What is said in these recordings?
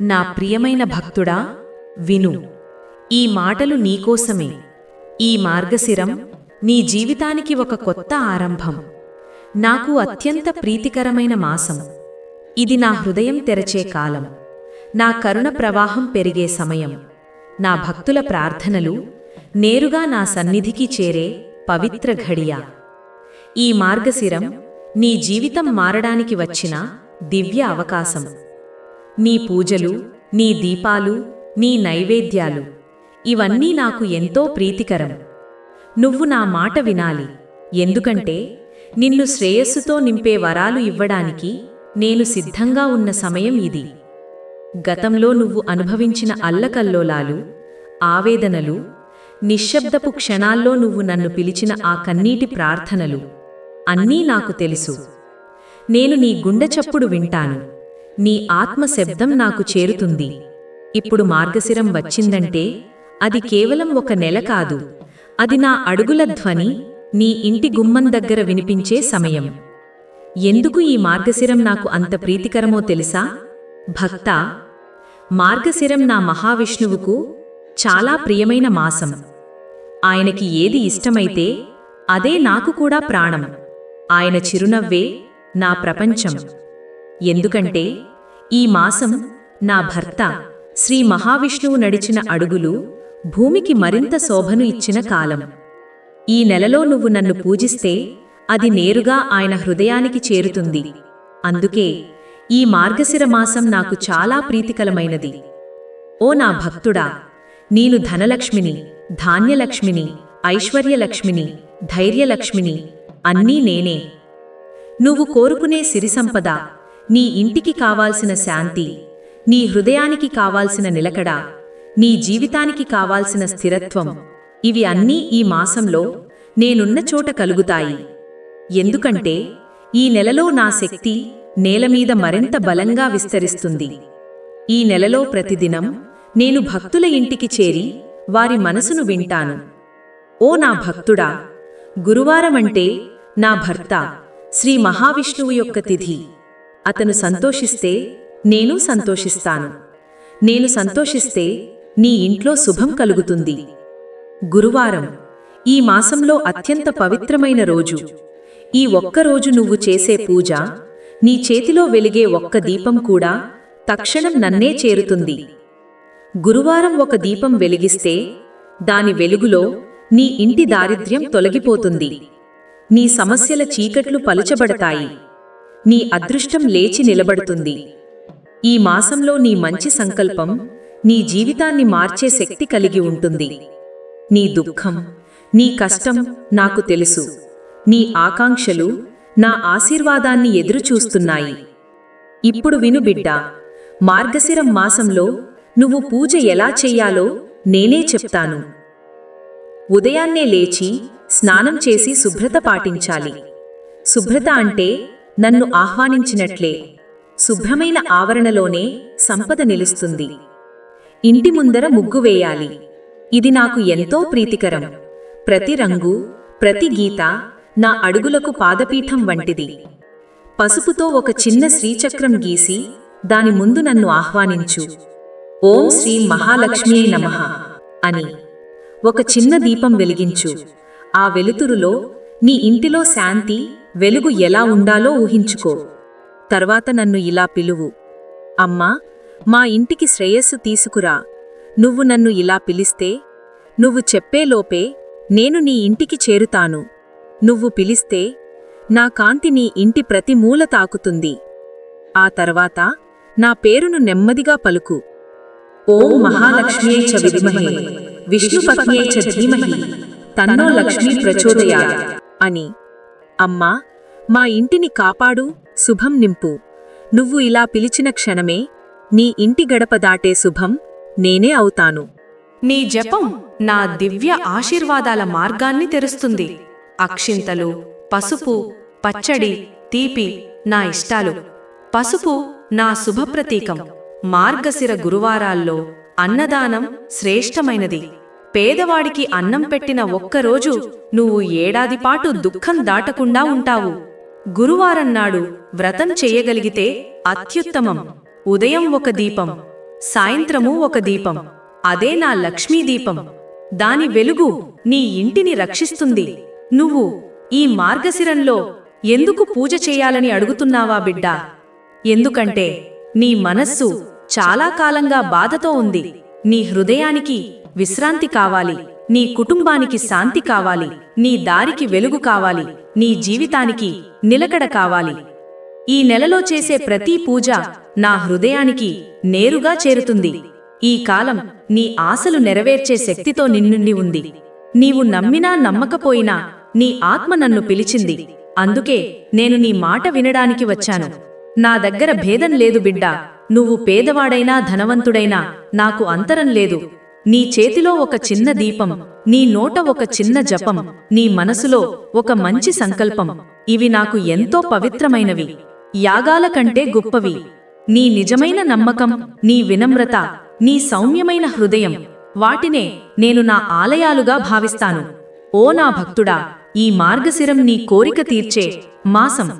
నా ప్రియమైన భక్తుడా విను. ఈ మాటలు నీకోసమే ఈ మార్గశిరం నీ జీవితానికి ఒక కొత్త ఆరంభం. నాకు అత్యంత ప్రీతికరమైన మాసం. ఇది నా హృదయం తెరచే కాలం. నా కరుణ ప్రవాహం పెరిగే సమయం. నా భక్తుల ప్రార్థనలు నేరుగా నా సన్నిధికి చేరే పవిత్ర ఘడియ. ఈ మార్గశిరం నీ జీవితం మారడానికి వచ్చిన దివ్య అవకాశం. నీ పూజలు నీ దీపాలు నీ నైవేద్యాలు. ఇవన్నీ నాకు ఎంతో ప్రీతికరం. నువ్వు నా మాట వినాలి. ఎందుకంటే నిన్ను శ్రేయస్సుతో నింపే వరాలు ఇవ్వడానికి నేను సిద్ధంగా ఉన్న సమయం ఇది. గతంలో నువ్వు అనుభవించిన అల్లకల్లోలాలు ఆవేదనలు నిశ్శబ్దపు క్షణాల్లో నువ్వు నన్ను పిలిచిన ఆ కన్నీటి ప్రార్థనలు అన్నీ నాకు తెలుసు. నేను నీ గుండె చప్పుడు వింటాను. నీ ఆత్మ శబ్దం నాకు చేరుతుంది. ఇప్పుడు మార్గశిరం వచ్చిందంటే అది కేవలం ఒక నెల కాదు. అది నా అడుగుల ధ్వని నీ ఇంటి గుమ్మం దగ్గర వినిపించే సమయం. ఎందుకు ఈ మార్గశిరం నాకు అంత ప్రీతికరమో తెలుసా? భక్త మార్గశిరం నా మహావిష్ణువుకు చాలా ప్రియమైన మాసం. ఆయనకి ఏది ఇష్టమైతే అదే నాకు కూడా ప్రాణం. ఆయన చిరునవ్వే నా ప్రపంచం. ఎందుకంటే ఈ మాసం నా భర్త శ్రీ మహావిష్ణువు నడిచిన అడుగులు భూమికి మరింత శోభను ఇచ్చిన కాలం. ఈ నెలలో నువ్వు నన్ను పూజిస్తే అది నేరుగా ఆయన హృదయానికి చేరుతుంది. అందుకే ఈ మార్గశిర మాసం నాకు చాలా ప్రీతికరమైనది. ఓ నా భక్తుడా నేను ధనలక్ష్మిని ధాన్యలక్ష్మిని ఐశ్వర్యలక్ష్మిని ధైర్యలక్ష్మిని అన్నీ నేనే. నువ్వు కోరుకునే సిరిసంపద నీ ఇంటికి కావాల్సిన శాంతి నీ హృదయానికి కావాల్సిన నిలకడ నీ జీవితానికి కావాల్సిన స్థిరత్వం ఇవి అన్నీ ఈ మాసంలో నేనున్న చోట కలుగుతాయి. ఎందుకంటే ఈ నెలలో నా శక్తి నేలమీద మరింత బలంగా విస్తరిస్తుంది. ఈ నెలలో ప్రతిదినం నేను భక్తుల ఇంటికి చేరి వారి మనసును వింటాను. ఓ నా భక్తుడా గురువారమంటే నా భర్త శ్రీ మహావిష్ణువు యొక్క తిథి. అతను సంతోషిస్తే నేను సంతోషిస్తాను. నేను సంతోషిస్తే నీ ఇంట్లో శుభం కలుగుతుంది. గురువారం ఈ మాసంలో అత్యంత పవిత్రమైన రోజు. ఈ ఒక్క రోజు నువ్వు చేసే పూజ నీ చేతిలో వెలిగే ఒక్క దీపం కూడా తక్షణం నన్నే చేరుతుంది. గురువారం ఒక దీపం వెలిగిస్తే దాని వెలుగులో నీ ఇంటి దారిద్ర్యం తొలగిపోతుంది. నీ సమస్యల చీకట్లు పలుచబడతాయి. నీ అదృష్టం లేచి నిలబడుతుంది. ఈ మాసంలో నీ మంచి సంకల్పం నీ జీవితాన్ని మార్చే శక్తి కలిగి ఉంటుంది. నీ దుఃఖం నీ కష్టం నాకు తెలుసు. నీ ఆకాంక్షలు నా ఆశీర్వాదాన్ని ఎదురుచూస్తున్నాయి. ఇప్పుడు విను బిడ్డ మార్గశిరం మాసంలో నువ్వు పూజ ఎలా చెయ్యాలో నేనే చెప్తాను. ఉదయాన్నే లేచి స్నానం చేసి శుభ్రత పాటించాలి. శుభ్రత అంటే నన్ను ఆహ్వానించినట్లే. శుభ్రమైన ఆవరణలోనే సంపద నిలుస్తుంది. ఇంటి ముందర ముగ్గు వేయాలి. ఇది నాకు ఎంతో ప్రీతికరం. ప్రతి రంగు ప్రతి గీత నా అడుగులకు పాదపీఠం వంటిది. పసుపుతో ఒక చిన్న శ్రీచక్రం గీసి దాని ముందు నన్ను ఆహ్వానించు. ఓం శ్రీ మహాలక్ష్మీ నమ అని ఒక చిన్న దీపం వెలిగించు. ఆ వెలుతురులో నీ ఇంటిలో శాంతి వెలుగు ఎలా ఉండాలో ఊహించుకో. తర్వాత నన్ను ఇలా పిలువు. అమ్మా మా ఇంటికి శ్రేయస్సు తీసుకురా. నువ్వు నన్ను ఇలా పిలిస్తే నువ్వు చెప్పేలోపే నేను నీ ఇంటికి చేరుతాను. నువ్వు పిలిస్తే నా కాంతి నీ ఇంటి ప్రతి మూల తాకుతుంది. ఆ తర్వాత నా పేరును నెమ్మదిగా పలుకు. ఓం మహాలక్ష్మ్యై చ విద్మహే విష్ణుపత్న్యై చ ధీమహి. తన్నో లక్ష్మీ ప్రచోదయా అని అమ్మా మా ఇంటిని కాపాడు శుభం నింపు. నువ్వు ఇలా పిలిచిన క్షణమే నీ ఇంటి గడప దాటే శుభం నేనే అవుతాను. నీ జపం నా దివ్య ఆశీర్వాదాల మార్గాన్ని తెరుస్తుంది. అక్షింతలు పసుపు పచ్చడి తీపి నా ఇష్టాలు. పసుపు నా శుభప్రతీకం. మార్గశిర గురువారాల్లో అన్నదానం శ్రేష్టమైనది. పేదవాడికి అన్నం పెట్టిన ఒక్కరోజు నువ్వు ఏడాది పాటు దుఃఖం దాటకుండా ఉంటావు. గురువారం నాడు వ్రతం చెయ్యగలిగితే అత్యుత్తమం. ఉదయం ఒక దీపం సాయంత్రము ఒక దీపం అదే నా లక్ష్మీదీపం దాని వెలుగు నీ ఇంటిని రక్షిస్తుంది. నువ్వు ఈ మార్గశిరంలో ఎందుకు పూజ చేయాలని అడుగుతున్నావా బిడ్డా? ఎందుకంటే నీ మనస్సు చాలా కాలంగా బాధతో ఉంది. నీ హృదయానికి విశ్రాంతి కావాలి. నీ కుటుంబానికి శాంతి కావాలి. నీ దారికి వెలుగు కావాలి. నీ జీవితానికి నిలకడ కావాలి. ఈ నెలలో చేసే ప్రతి పూజ నా హృదయానికి నేరుగా చేరుతుంది. ఈ కాలం నీ ఆశలు నెరవేర్చే శక్తితో నిన్నుండి ఉంది. నీవు నమ్మినా నమ్మకపోయినా నీ ఆత్మ నన్ను పిలిచింది. అందుకే నేను నీ మాట వినడానికి వచ్చాను. నా దగ్గర భేదం లేదు బిడ్డా. నువ్వు పేదవాడైనా ధనవంతుడైనా నాకు అంతరం లేదు. నీ చేతిలో ఒక చిన్న దీపం నీ నోట ఒక చిన్న జపం నీ మనసులో ఒక మంచి సంకల్పం. ఇవి నాకు ఎంతో పవిత్రమైనవి. యాగాల కంటే గొప్పవి. నీ నిజమైన నమ్మకం నీ వినమ్రత నీ సౌమ్యమైన హృదయం. వాటినే నేను నా ఆలయాలుగా భావిస్తాను. ఓ నా భక్తుడా ఈ మార్గశిరం నీ కోరిక తీర్చే మాసం.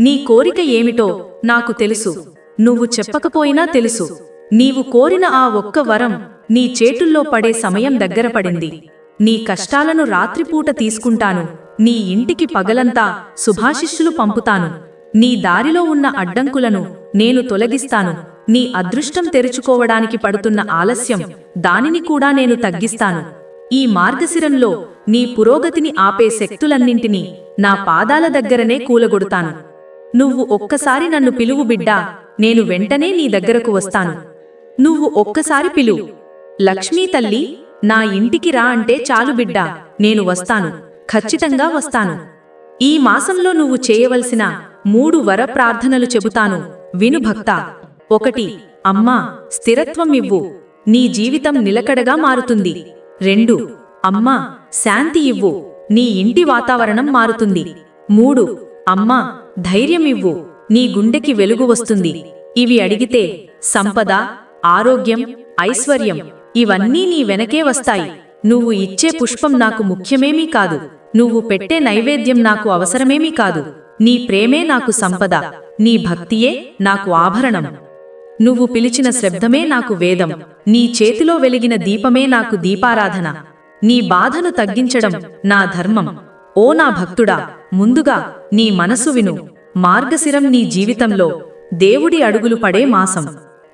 నీ కోరిక ఏమిటో నాకు తెలుసు. నువ్వు చెప్పకపోయినా తెలుసు. నీవు కోరిన ఆ ఒక్క వరం నీ చేతుల్లో పడే సమయం దగ్గర పడింది. నీ కష్టాలను రాత్రిపూట తీసుకుంటాను. నీ ఇంటికి పగలంతా శుభాశిష్యులు పంపుతాను. నీ దారిలో ఉన్న అడ్డంకులను నేను తొలగిస్తాను. నీ అదృష్టం తెరుచుకోవడానికి పడుతున్న ఆలస్యం దానిని కూడా నేను తగ్గిస్తాను. ఈ మార్గశిరంలో నీ పురోగతిని ఆపే శక్తులన్నింటినీ నా పాదాల దగ్గరనే కూలగొడతాను. నువ్వు ఒక్కసారి నన్ను పిలువు బిడ్డా నేను వెంటనే నీ దగ్గరకు వస్తాను. నువ్వు ఒక్కసారి పిలువు. లక్ష్మీ తల్లి నా ఇంటికి రా అంటే చాలు బిడ్డా నేను వస్తాను ఖచ్చితంగా వస్తాను. ఈ మాసంలో నువ్వు చేయవలసిన మూడు వర ప్రార్థనలు చెబుతాను. విను భక్త. ఒకటి అమ్మా స్థిరత్వం ఇవ్వు. నీ జీవితం నిలకడగా మారుతుంది. రెండు అమ్మా శాంతి ఇవ్వు. నీ ఇంటి వాతావరణం మారుతుంది. మూడు అమ్మా ధైర్యం ఇవ్వు. నీ గుండెకి వెలుగు వస్తుంది. ఇవి అడిగితే సంపద ఆరోగ్యం ఐశ్వర్యం ఇవన్నీ నీ వెనకే వస్తాయి. నువ్వు ఇచ్చే పుష్పం నాకు ముఖ్యమేమీ కాదు. నువ్వు పెట్టే నైవేద్యం నాకు అవసరమేమీ కాదు. నీ ప్రేమే నాకు సంపద. నీ భక్తియే నాకు ఆభరణం. నువ్వు పిలిచిన శ్రద్ధమే నాకు వేదం. నీ చేతిలో వెలిగిన దీపమే నాకు దీపారాధన. నీ బాధను తగ్గించడం నా ధర్మం. ఓ నా భక్తుడా ముందుగా నీ మనసు విను. మార్గశిరం నీ జీవితంలో దేవుడి అడుగులు పడే మాసం.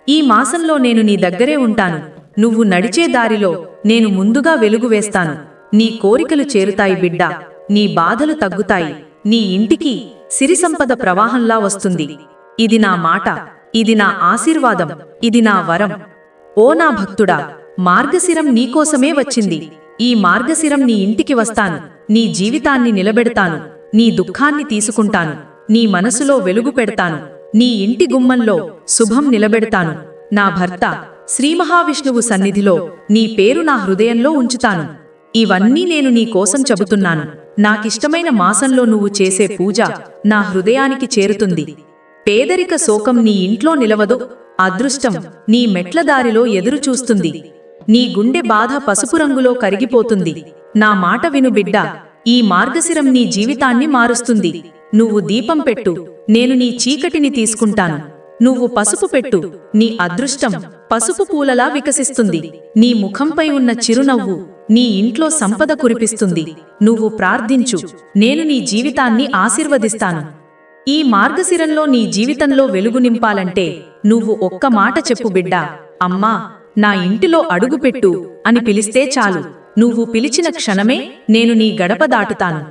ఈ మాసంలో నేను నీ దగ్గరే ఉంటాను. నువ్వు నడిచే దారిలో నేను ముందుగా వెలుగు వేస్తాను. నీ కోరికలు చేరుతాయి బిడ్డా. నీ బాధలు తగ్గుతాయి. నీ ఇంటికి సిరి సంపద ప్రవాహంలా వస్తుంది. ఇది నా మాట. ఇది నా ఆశీర్వాదం. ఇది నా వరం. ఓ నా భక్తుడా మార్గశిరం నీకోసమే వచ్చింది. ఈ మార్గశిరం నీ ఇంటికి వస్తాను. నీ జీవితాన్ని నిలబెడతాను. నీ దుఃఖాన్ని తీసుకుంటాను. నీ మనసులో వెలుగు పెడతాను. నీ ఇంటి గుమ్మంలో శుభం నిలబెడతాను. నా భర్త శ్రీ మహావిష్ణువు సన్నిధిలో నీ పేరు నా హృదయంలో ఉంచుతాను. ఇవన్నీ నేను నీ కోసం చెబుతున్నాను. నాకిష్టమైన మాసంలో నువ్వు చేసే పూజ నా హృదయానికి చేరుతుంది. పేదరిక శోకం నీ ఇంట్లో నిలవదు. అదృష్టం నీ మెట్ల దారిలో నీ గుండె బాధ పసుపు రంగులో కరిగిపోతుంది. నా మాట విను బిడ్డ ఈ మార్గశిరం నీ జీవితాన్ని మారుస్తుంది. నువ్వు దీపం పెట్టు నేను నీ చీకటిని తీసుకుంటాను. నువ్వు పసుపు పెట్టు నీ అదృష్టం పసుపు పూలలా వికసిస్తుంది. నీ ముఖంపై ఉన్న చిరునవ్వు నీ ఇంట్లో సంపద కురిపిస్తుంది. నువ్వు ప్రార్థించు. నేను నీ జీవితాన్ని ఆశీర్వదిస్తాను. ఈ మార్గశిరంలో నీ జీవితంలో వెలుగు నింపాలంటే నువ్వు ఒక్క మాట చెప్పు బిడ్డా. అమ్మా నా ఇంటిలో అడుగుపెట్టు అని పిలిస్తే చాలు. నువ్వు పిలిచిన క్షణమే నేను నీ గడప దాటుతాను.